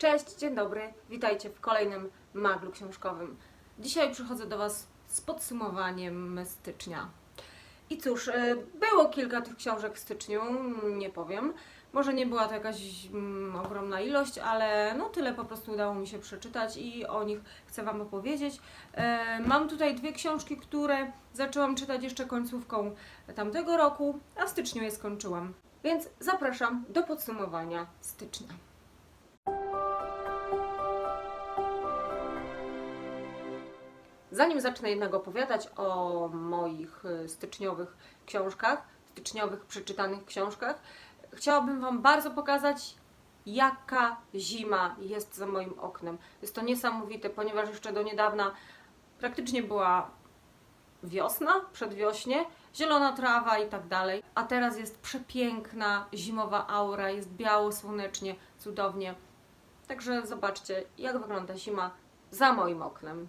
Cześć, dzień dobry, witajcie w kolejnym maglu książkowym. Dzisiaj przychodzę do Was z podsumowaniem stycznia. I cóż, e, było kilka tych książek w styczniu, nie powiem. Może nie była to jakaś mm, ogromna ilość, ale no tyle po prostu udało mi się przeczytać i o nich chcę Wam opowiedzieć. E, Mam tutaj dwie książki, które zaczęłam czytać jeszcze końcówką tamtego roku, a w styczniu je skończyłam. Więc zapraszam do podsumowania stycznia. Zanim zacznę jednak opowiadać o moich y, styczniowych książkach, styczniowych przeczytanych książkach, chciałabym Wam bardzo pokazać, jaka zima jest za moim oknem. Jest to niesamowite, ponieważ jeszcze do niedawna praktycznie była wiosna, przedwiośnie, zielona trawa i tak dalej, a teraz jest przepiękna zimowa aura, jest biało, słonecznie, cudownie. Także zobaczcie, jak wygląda zima za moim oknem.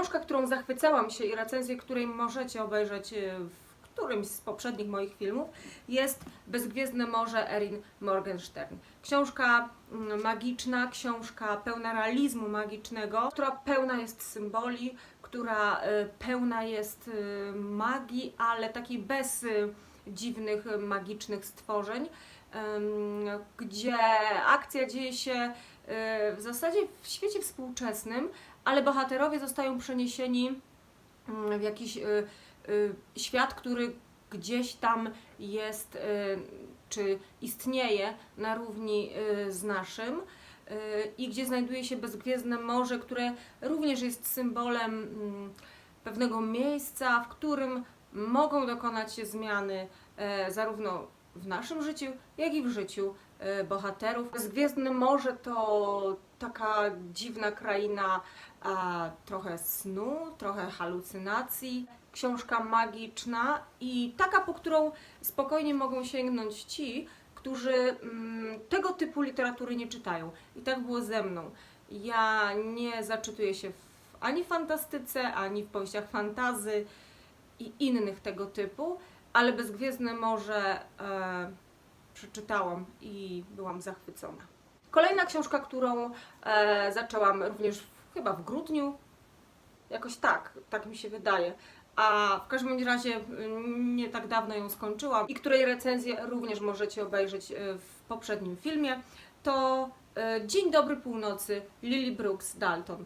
Książka, którą zachwycałam się i recenzję której możecie obejrzeć e, w którymś z poprzednich moich filmów, jest Bezgwiezdne Morze Erin Morgenstern. Książka mm, magiczna, książka pełna realizmu magicznego, która pełna jest symboli, która e, pełna jest e, magii, ale takiej bez dziwnych, magicznych stworzeń, gdzie akcja dzieje się w zasadzie w świecie współczesnym, ale bohaterowie zostają przeniesieni mm, w jakiś y, y, świat, który gdzieś tam jest, y, czy istnieje na równi y, z naszym. y, I gdzie znajduje się bezgwiezdne morze, które również jest symbolem mm, pewnego miejsca, w którym mogą dokonać się zmiany e, zarówno w naszym życiu, jak i w życiu e, bohaterów. Bezgwiezdne Morze to taka dziwna kraina a, trochę snu, trochę halucynacji. Książka magiczna i taka, po którą spokojnie mogą sięgnąć ci, którzy mm, tego typu literatury nie czytają. I tak było ze mną. Ja nie zaczytuję się w, ani w fantastyce, ani w powieściach fantazy i innych tego typu, ale Bezgwiezdne Morze e, przeczytałam i byłam zachwycona. Kolejna książka, którą e, zaczęłam również w, chyba w grudniu, jakoś tak, tak mi się wydaje, a w każdym razie mm, nie tak dawno ją skończyłam i której recenzję również możecie obejrzeć e, w poprzednim filmie, to e, Dzień dobry północy Lily Brooks Dalton.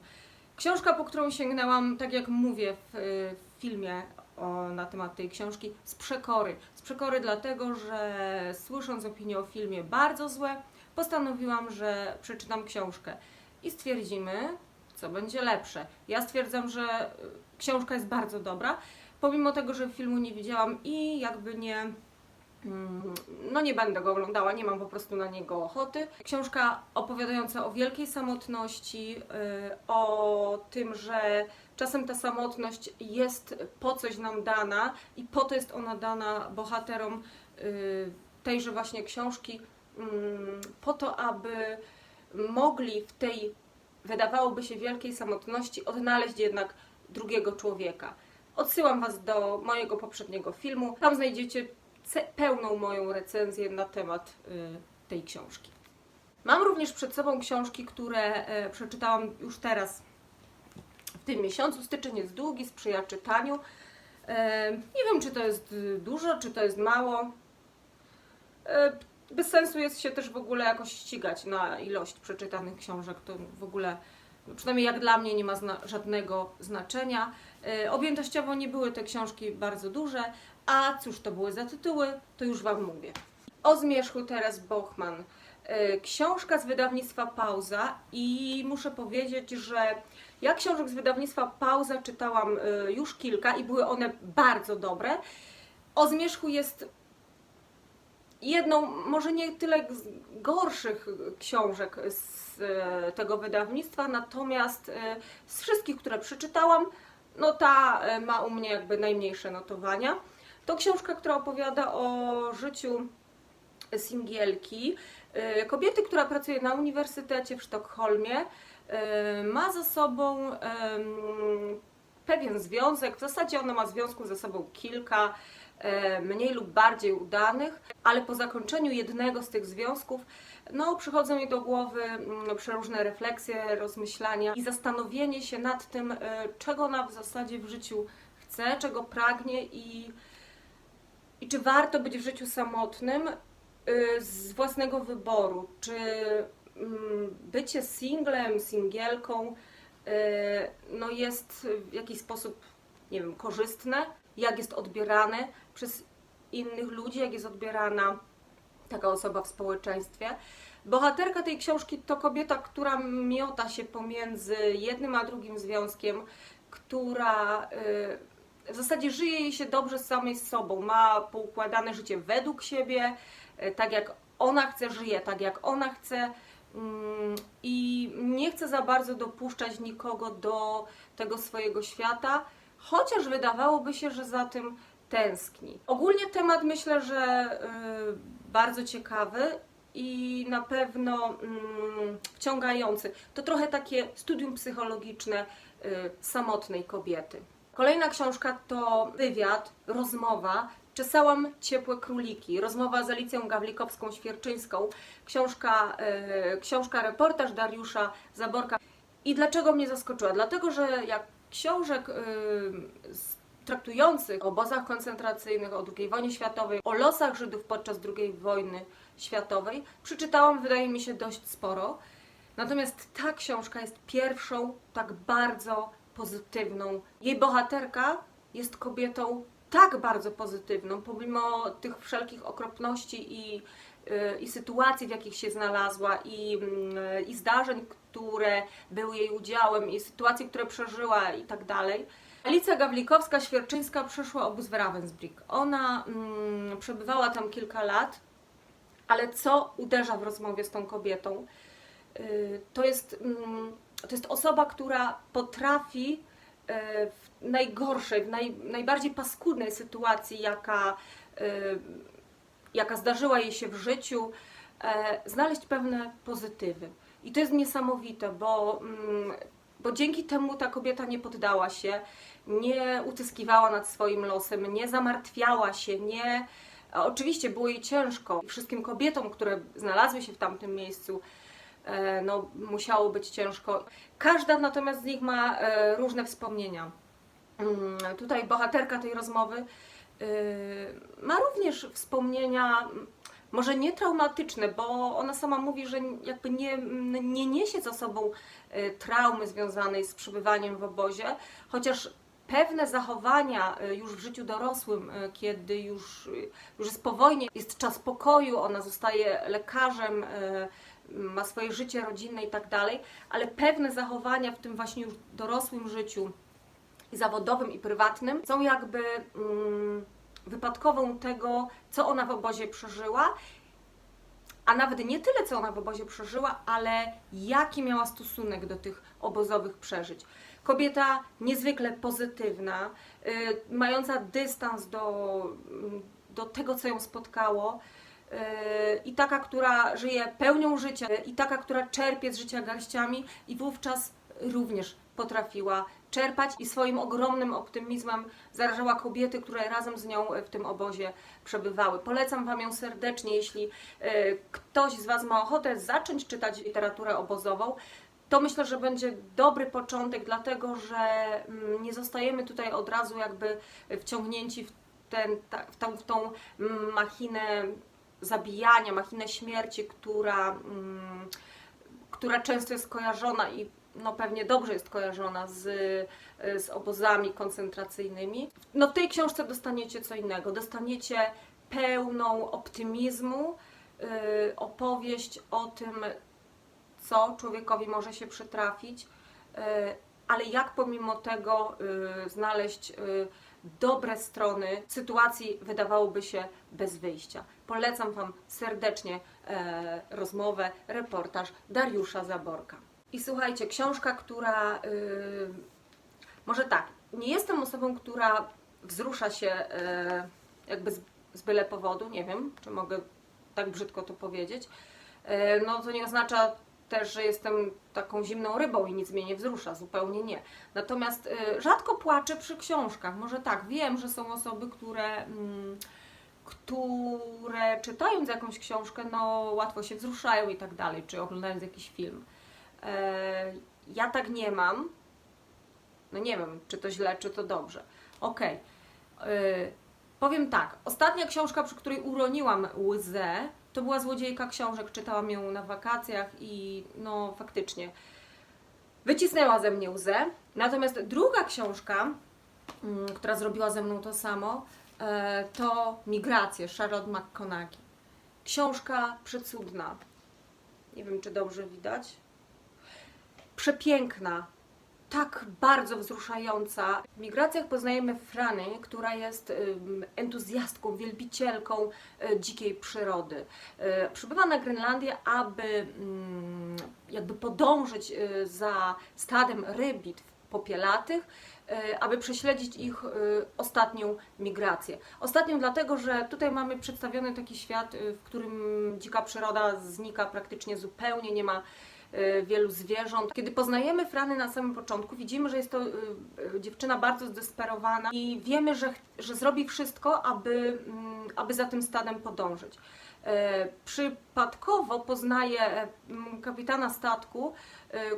Książka, po którą sięgnęłam, tak jak mówię w, e, w filmie o, na temat tej książki, z przekory. Z przekory dlatego, że słysząc opinię o filmie bardzo złe, postanowiłam, że przeczytam książkę i stwierdzimy, co będzie lepsze. Ja stwierdzam, że y, książka jest bardzo dobra, pomimo tego, że filmu nie widziałam i jakby nie. mm, No nie będę go oglądała, nie mam po prostu na niego ochoty. Książka opowiadająca o wielkiej samotności, y, o tym, że czasem ta samotność jest po coś nam dana i po to jest ona dana bohaterom y, tejże właśnie książki, po to, aby mogli w tej, wydawałoby się, wielkiej samotności odnaleźć jednak drugiego człowieka. Odsyłam Was do mojego poprzedniego filmu. Tam znajdziecie pełną moją recenzję na temat y, tej książki. Mam również przed sobą książki, które e, przeczytałam już teraz w tym miesiącu. Styczeń jest długi, sprzyja czytaniu. E, nie wiem, czy to jest y, dużo, czy to jest mało. Bez sensu jest się też w ogóle jakoś ścigać na ilość przeczytanych książek. To w ogóle, przynajmniej jak dla mnie, nie ma zna- żadnego znaczenia. E, objętościowo nie były te książki bardzo duże, a cóż to były za tytuły, to już Wam mówię. O zmierzchu Teres Bochman. E, Książka z wydawnictwa Pauza i muszę powiedzieć, że ja książek z wydawnictwa Pauza czytałam e, już kilka i były one bardzo dobre. O zmierzchu jest jedną, może nie tyle z gorszych książek z e, tego wydawnictwa, natomiast e, z wszystkich, które przeczytałam, no ta e, ma u mnie jakby najmniejsze notowania. To książka, która opowiada o życiu singielki, kobiety, która pracuje na uniwersytecie w Sztokholmie, ma za sobą pewien związek, w zasadzie ona ma związków ze sobą kilka, mniej lub bardziej udanych, ale po zakończeniu jednego z tych związków, no przychodzą jej do głowy mm, przeróżne refleksje, rozmyślania i zastanowienie się nad tym, e, czego ona w zasadzie w życiu chce, czego pragnie i, i czy warto być w życiu samotnym y, z własnego wyboru, czy mm, bycie singlem, singielką no jest w jakiś sposób, nie wiem, korzystne, jak jest odbierane przez innych ludzi, jak jest odbierana taka osoba w społeczeństwie. Bohaterka tej książki to kobieta, która miota się pomiędzy jednym a drugim związkiem, która y, w zasadzie żyje jej się dobrze z sobą, ma poukładane życie według siebie, y, tak jak ona chce, żyje tak jak ona chce mm, i nie chce za bardzo dopuszczać nikogo do tego swojego świata, chociaż wydawałoby się, że za tym tęskni. Ogólnie temat myślę, że y, bardzo ciekawy i na pewno mm, wciągający. To trochę takie studium psychologiczne y, samotnej kobiety. Kolejna książka to wywiad, rozmowa. Czesałam ciepłe króliki. Rozmowa z Alicją Gawlikowską-Świerczyńską. Książka, y, książka reportaż Dariusza Zaborka. I dlaczego mnie zaskoczyła? Dlatego, że jak książek z traktujących o obozach koncentracyjnych, o II wojnie światowej, o losach Żydów podczas II wojny światowej, przeczytałam, wydaje mi się, dość sporo. Natomiast ta książka jest pierwszą tak bardzo pozytywną. Jej bohaterka jest kobietą tak bardzo pozytywną, pomimo tych wszelkich okropności i, y, i sytuacji, w jakich się znalazła, i, mm, i zdarzeń, które były jej udziałem, i sytuacji, które przeżyła, i tak dalej. Alicja Gawlikowska-Świerczyńska przeszła obóz w Ravensbrück. Ona mm, przebywała tam kilka lat, ale co uderza w rozmowie z tą kobietą, y, to jest, mm, to jest osoba, która potrafi y, w najgorszej, w naj, najbardziej paskudnej sytuacji, jaka, y, jaka zdarzyła jej się w życiu, e, znaleźć pewne pozytywy. I to jest niesamowite, bo, mm, bo dzięki temu ta kobieta nie poddała się, nie utyskiwała nad swoim losem, nie zamartwiała się, nie. a Oczywiście było jej ciężko. Wszystkim kobietom, które znalazły się w tamtym miejscu, e, no, musiało być ciężko. Każda natomiast z nich ma e, różne wspomnienia. Mm, Tutaj bohaterka tej rozmowy ma również wspomnienia, m, może nie traumatyczne, bo ona sama mówi, że jakby nie, nie niesie za sobą traumy związanej z przebywaniem w obozie, chociaż pewne zachowania y, już w życiu dorosłym, y, kiedy już, y, już jest po wojnie, jest czas pokoju, ona zostaje lekarzem, ma swoje życie rodzinne i tak dalej, ale pewne zachowania w tym właśnie już dorosłym życiu, i zawodowym, i prywatnym, są jakby mm, wypadkową tego, co ona w obozie przeżyła, a nawet nie tyle, co ona w obozie przeżyła, ale jaki miała stosunek do tych obozowych przeżyć. Kobieta niezwykle pozytywna, y, mająca dystans do, do tego, co ją spotkało. y, I taka, która żyje pełnią życia, i taka, która czerpie z życia garściami, i wówczas również potrafiła czerpać i swoim ogromnym optymizmem zarażała kobiety, które razem z nią w tym obozie przebywały. Polecam Wam ją serdecznie, jeśli e, ktoś z Was ma ochotę zacząć czytać literaturę obozową. To myślę, że będzie dobry początek, dlatego że mm, nie zostajemy tutaj od razu jakby wciągnięci w, ten, w, tą, w tą mm, machinę zabijania, machinę śmierci, która, mm, która często jest kojarzona i no pewnie dobrze jest kojarzona z, z obozami koncentracyjnymi. No w tej książce dostaniecie co innego. Dostaniecie pełną optymizmu yy, opowieść o tym, co człowiekowi może się przytrafić, yy, ale jak pomimo tego yy, znaleźć yy, dobre strony sytuacji wydawałoby się bez wyjścia. Polecam Wam serdecznie e, rozmowę, reportaż Dariusza Zaborka. I słuchajcie, książka, która y, może tak, nie jestem osobą, która wzrusza się e, jakby z, z byle powodu, nie wiem, czy mogę tak brzydko to powiedzieć. E, no to nie oznacza też, że jestem taką zimną rybą i nic mnie nie wzrusza, zupełnie nie. Natomiast y, rzadko płaczę przy książkach. Może tak, wiem, że są osoby, które, mm, które czytając jakąś książkę, no łatwo się wzruszają i tak dalej, czy oglądając jakiś film. E, ja tak nie mam. No nie wiem, czy to źle, czy to dobrze. Okej. Y, Powiem tak, ostatnia książka, przy której uroniłam łzę, to była Złodziejka książek. Czytałam ją na wakacjach i no faktycznie wycisnęła ze mnie łzę. Natomiast druga książka, mm, która zrobiła ze mną to samo, e, to Migracje Charlotte McConaughey. Książka przecudna. Nie wiem, czy dobrze widać. Przepiękna, tak bardzo wzruszająca. W migracjach poznajemy Frany, która jest entuzjastką, wielbicielką y, dzikiej przyrody. Y, przybywa na Grenlandię, aby jakby podążyć y, za stadem rybitw popielatych, aby prześledzić ich ostatnią migrację. Ostatnią dlatego, że tutaj mamy przedstawiony taki świat, w którym dzika przyroda znika praktycznie zupełnie, nie ma wielu zwierząt. Kiedy poznajemy Frany na samym początku, widzimy, że jest to y, y, dziewczyna bardzo zdesperowana i wiemy, że, że zrobi wszystko, aby, mm, aby za tym stadem podążyć. E, Przypadkowo poznaje e, m, kapitana statku,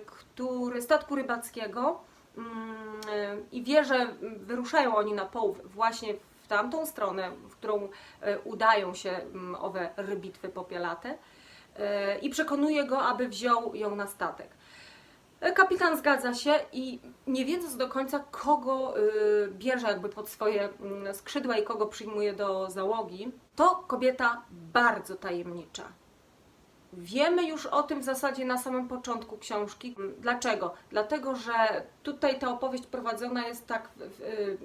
który, statku rybackiego mm, i wie, że wyruszają oni na połów właśnie w tamtą stronę, w którą udają się mm, owe rybitwy popielate i przekonuje go, aby wziął ją na statek. E, Kapitan zgadza się i nie wiedząc do końca, kogo y, bierze jakby pod swoje mm, skrzydła i kogo przyjmuje do załogi, to kobieta bardzo tajemnicza. Wiemy już o tym w zasadzie na samym początku książki. Dlaczego? Dlatego, że tutaj ta opowieść prowadzona jest tak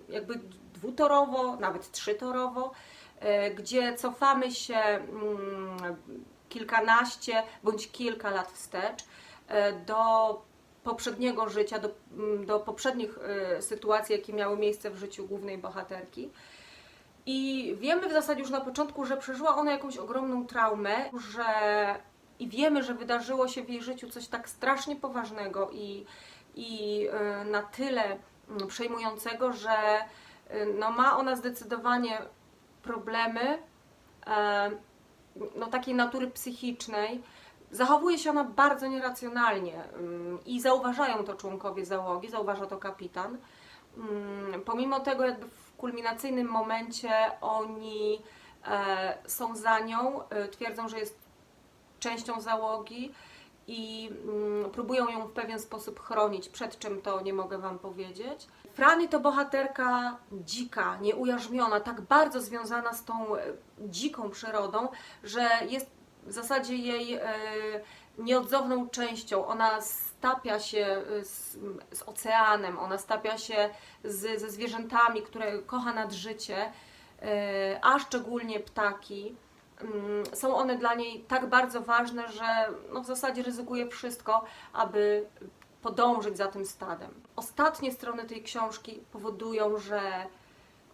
jakby dwutorowo, nawet trzytorowo, e, gdzie cofamy się mm, kilkanaście bądź kilka lat wstecz e, do poprzedniego życia, do, mm, do poprzednich e, sytuacji, jakie miały miejsce w życiu głównej bohaterki. I wiemy w zasadzie już na początku, że przeżyła ona jakąś ogromną traumę, że i wiemy, że wydarzyło się w jej życiu coś tak strasznie poważnego i, i e, na tyle mm, przejmującego, że no, ma ona zdecydowanie problemy no, takiej natury psychicznej. Zachowuje się ona bardzo nieracjonalnie ym, i zauważają to członkowie załogi, zauważa to kapitan. Ym, Pomimo tego, jakby w kulminacyjnym momencie oni e, są za nią, e, twierdzą, że jest częścią załogi i mm, próbują ją w pewien sposób chronić. Przed czym to nie mogę Wam powiedzieć. Frany to bohaterka dzika, nieujarzmiona, tak bardzo związana z tą e, dziką przyrodą, że jest w zasadzie jej e, nieodzowną częścią. Ona stapia się e, z, z oceanem, ona stapia się z, ze zwierzętami, które kocha nad życie, a szczególnie ptaki. Mm, Są one dla niej tak bardzo ważne, że no w zasadzie ryzykuje wszystko, aby podążyć za tym stadem. Ostatnie strony tej książki powodują, że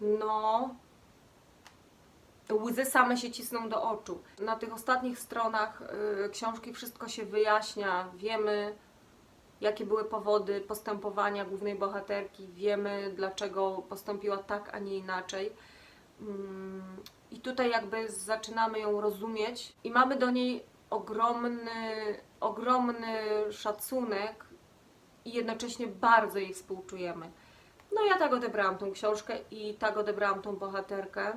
no łzy same się cisną do oczu. Na tych ostatnich stronach y, książki wszystko się wyjaśnia, wiemy jakie były powody postępowania głównej bohaterki, wiemy dlaczego postąpiła tak, a nie inaczej. Mm, I tutaj jakby zaczynamy ją rozumieć i mamy do niej ogromny, ogromny szacunek i jednocześnie bardzo jej współczujemy. No ja tak odebrałam tą książkę i tak odebrałam tą bohaterkę.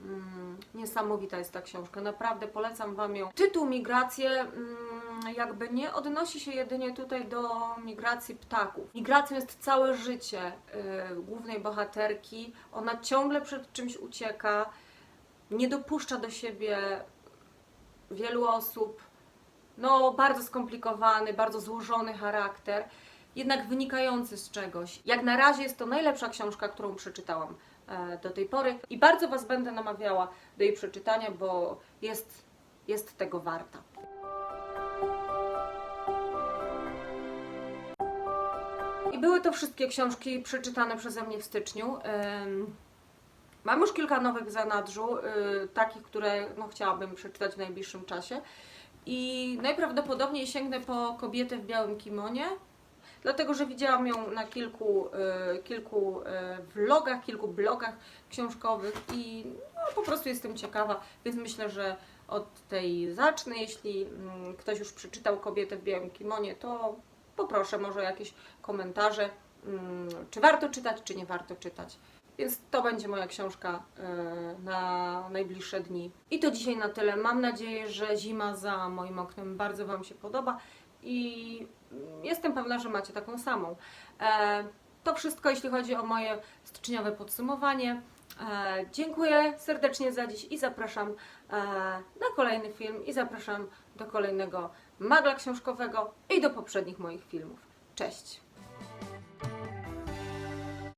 Mm, niesamowita jest ta książka, naprawdę polecam Wam ją. Tytuł Migracje mm, jakby nie odnosi się jedynie tutaj do migracji ptaków. Migracją jest całe życie y, głównej bohaterki. Ona ciągle przed czymś ucieka, nie dopuszcza do siebie wielu osób. No, bardzo skomplikowany, bardzo złożony charakter, jednak wynikający z czegoś. Jak na razie jest to najlepsza książka, którą przeczytałam e, do tej pory i bardzo Was będę namawiała do jej przeczytania, bo jest, jest tego warta. I były to wszystkie książki przeczytane przeze mnie w styczniu. Mam już kilka nowych w zanadrzu, y, takich, które no, chciałabym przeczytać w najbliższym czasie. I najprawdopodobniej sięgnę po kobietę w białym kimonie, dlatego że widziałam ją na kilku, y, kilku y, vlogach, kilku blogach książkowych i no, po prostu jestem ciekawa, więc myślę, że od tej zacznę. Jeśli mm, ktoś już przeczytał kobietę w białym kimonie, to poproszę może jakieś komentarze, mm, czy warto czytać, czy nie warto czytać. Więc to będzie moja książka e, na najbliższe dni. I to dzisiaj na tyle. Mam nadzieję, że zima za moim oknem bardzo Wam się podoba i jestem pewna, że macie taką samą. E, To wszystko, jeśli chodzi o moje styczniowe podsumowanie. E, Dziękuję serdecznie za dziś i zapraszam na kolejny film i zapraszam do kolejnego magla książkowego i do poprzednich moich filmów. Cześć!